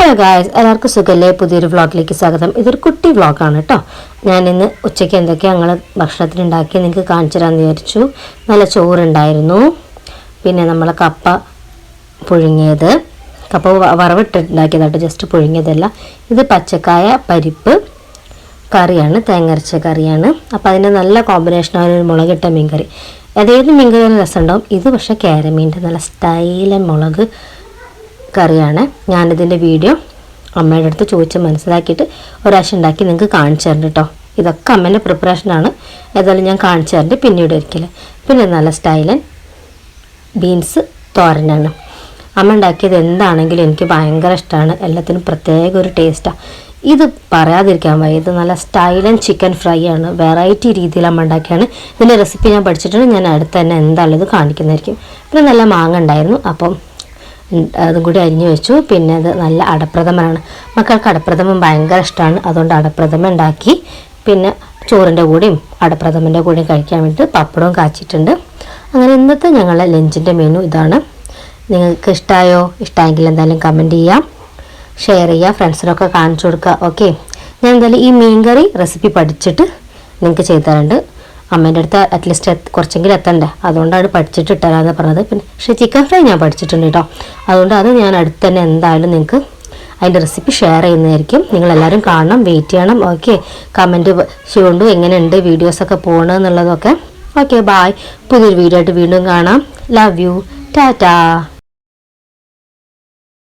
Hello guys എല്ലാവർക്കും സുഖല്ലേ? പുതിയൊരു വ്ളോഗിലേക്ക് സ്വാഗതം. ഇതൊരു കുട്ടി വ്ളോഗാണ് കേട്ടോ. ഇന്ന് ഉച്ചയ്ക്ക് എന്തൊക്കെയാണ് ഞങ്ങൾ ഭക്ഷണത്തിന് ഉണ്ടാക്കി നിങ്ങൾക്ക് കാണിച്ചു തരാമെന്ന് വിചാരിച്ചു. നല്ല ചോറുണ്ടായിരുന്നു. പിന്നെ നമ്മൾ കപ്പ പുഴുങ്ങിയത്. കപ്പ വറവിട്ടുണ്ടാക്കിയതായിട്ട് ജസ്റ്റ് പുഴുങ്ങിയതല്ല. ഇത് പച്ചക്കായ പരിപ്പ് കറിയാണ് തേങ്ങരച്ച കറിയാണ്. അപ്പോൾ അതിന്റെ നല്ല കോമ്പിനേഷനാണ് ഒരു മുളകിട്ട മീൻകറി. അതേത് മീൻകറി രസമുണ്ടാവും. ഇത് പക്ഷേ കേരമീന്റെ നല്ല സ്റ്റൈലൻ മുളക് കറിയാണ്. ഞാനിതിന്റെ വീഡിയോ അമ്മയുടെ അടുത്ത് ചോദിച്ച് മനസ്സിലാക്കിയിട്ട് ഒരാഴ്ച ഉണ്ടാക്കി നിങ്ങൾക്ക് കാണിച്ചു തരണം കേട്ടോ ഇതൊക്കെ അമ്മേന്റെ പ്രിപ്പറേഷനാണ് ഏതായാലും ഞാൻ കാണിച്ചു തരണ്ട്. പിന്നീട് ഒരിക്കൽ പിന്നെ നല്ല സ്റ്റൈലൻ ബീൻസ് തോരനാണ്. അമ്മ ഉണ്ടാക്കിയത് എന്താണെങ്കിലും എനിക്ക് ഭയങ്കര ഇഷ്ടമാണ് എല്ലാത്തിനും പ്രത്യേക ഒരു ടേസ്റ്റാണ് ഇത് പറയാതിരിക്കാൻ വയ്യ. ഇത് നല്ല സ്റ്റൈലൻ ചിക്കൻ ഫ്രൈ ആണ്. വെറൈറ്റി രീതിയിൽ അമ്മ ഉണ്ടാക്കിയാണ്. ഇതിന്റെ റെസിപ്പി ഞാൻ പഠിച്ചിട്ടുണ്ട്. ഞാൻ അടുത്ത് തന്നെ എന്തായാലും ഇത് കാണിക്കുന്നതായിരിക്കും. പിന്നെ നല്ല മാങ്ങ ഉണ്ടായിരുന്നു. അപ്പം അതും കൂടി അരിഞ്ഞു വെച്ചു. പിന്നെ അത് നല്ല അടപ്രഥമനാണ്. മക്കൾക്ക് അടപ്രഥമൻ ഭയങ്കര ഇഷ്ടമാണ് അതുകൊണ്ട് അടപ്രഥമ ഉണ്ടാക്കി. പിന്നെ ചോറിന്റെ കൂടെയും അടപ്രഥമന്റെ കൂടെയും കഴിക്കാൻ വേണ്ടിയിട്ട് പപ്പടവും കാച്ചിട്ടുണ്ട് അങ്ങനെ ഇന്നത്തെ ഞങ്ങളുടെ ലഞ്ചിന്റെ മെനു ഇതാണ്. നിങ്ങൾക്ക് ഇഷ്ടമായോ ഇഷ്ടമായെങ്കിൽ എന്തായാലും കമന്റ് ചെയ്യാം. ഷെയർ ചെയ്യുക ഫ്രണ്ട്സിനൊക്കെ കാണിച്ചു കൊടുക്കുക. ഓക്കെ ഞാൻ എന്തായാലും ഈ മീൻ കറി റെസിപ്പി പഠിച്ചിട്ട് നിങ്ങൾക്ക് ചെയ്തു തരാറുണ്ട്. അമ്മേന്റെ അടുത്ത് അറ്റ്ലീസ്റ്റ് കുറച്ചെങ്കിലും എത്തണ്ടേ? അതുകൊണ്ടാണ് പഠിച്ചിട്ട് ഇട്ടരാന്ന് പറഞ്ഞത്. പിന്നെ പക്ഷേ ചിക്കൻ ഫ്രൈ ഞാൻ പഠിച്ചിട്ടുണ്ട് കേട്ടോ അതുകൊണ്ട് അത് ഞാൻ അടുത്ത് തന്നെ എന്തായാലും നിങ്ങൾക്ക് അതിന്റെ റെസിപ്പി ഷെയർ ചെയ്യുന്നതായിരിക്കും. നിങ്ങളെല്ലാവരും കാണണം വെയിറ്റ് ചെയ്യണം. ഓക്കെ കമന്റ് കൊണ്ട് എങ്ങനെയുണ്ട് വീഡിയോസൊക്കെ പോകണമെന്നുള്ളതൊക്കെ ഓക്കെ ബായ് പുതിയൊരു വീഡിയോ ആയിട്ട് വീണ്ടും കാണാം. Love you Tata